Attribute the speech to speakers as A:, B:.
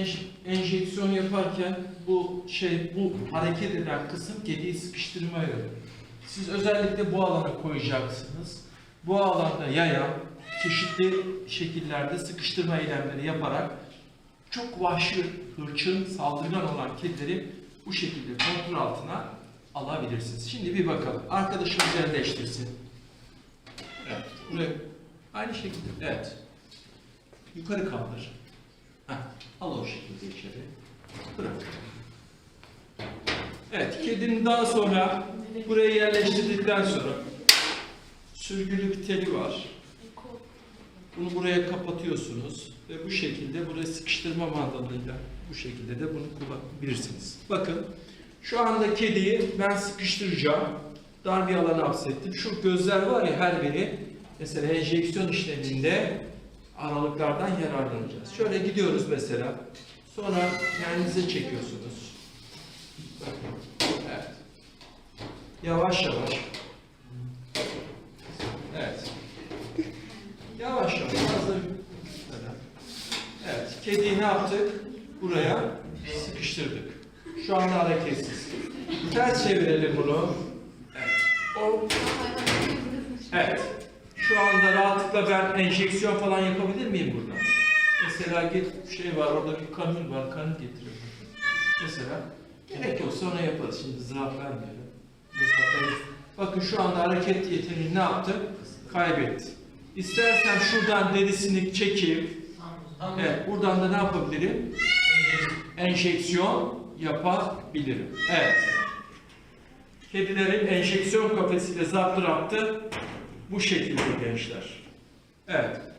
A: enj- enjeksiyon yaparken bu şey bu hareket eden kısım kediyi sıkıştırmaya yönelik. Siz özellikle bu alana koyacaksınız. Bu alanda yayan çeşitli şekillerde sıkıştırma eylemleri yaparak çok vahşi, hırçın, saldırgan olan kedileri bu şekilde kontrol altına alabilirsiniz. Şimdi bir bakalım. Arkadaşımız yerleştirsin. Evet. Buraya. Aynı şekilde. Evet. Yukarı kaldır. Heh. Al o şekilde içeri. Bırak. Evet. Kedinin daha sonra buraya yerleştirdikten sonra sürgülü bir teli var. Bunu buraya kapatıyorsunuz ve bu şekilde buraya sıkıştırma mandalıyla bu şekilde de bunu kullanabilirsiniz. Bakın şu anda kediyi ben sıkıştıracağım. Dar bir alana hapsettim. Şu gözler var ya her biri mesela enjeksiyon işleminde aralıklardan yararlanacağız. Şöyle gidiyoruz mesela. Sonra kendinize çekiyorsunuz. Evet. Yavaş yavaş. Evet. Yavaş yavaş fazla Evet, kediyi ne yaptık? Buraya sıkıştırdık. Şu anda hareketsiz. Ters çevirelim bunu. Evet. O, evet. Rahatlıkla ben enjeksiyon falan yapabilir miyim burada? Mesela git şey var, orada bir kanül var, kanül getiriyorum. Mesela gerek yok sonra yaparız. Şimdi zaaf vermeyelim. Bakın şu anda hareket yeteneğini ne yaptı? Kaybetti. İstersen şuradan derisini çekeyim. Evet, buradan da ne yapabilirim? Enjeksiyon yapabilirim. Evet. Kedilerin enjeksiyon kafesiyle zaptı raptı bu şekilde gençler. Evet.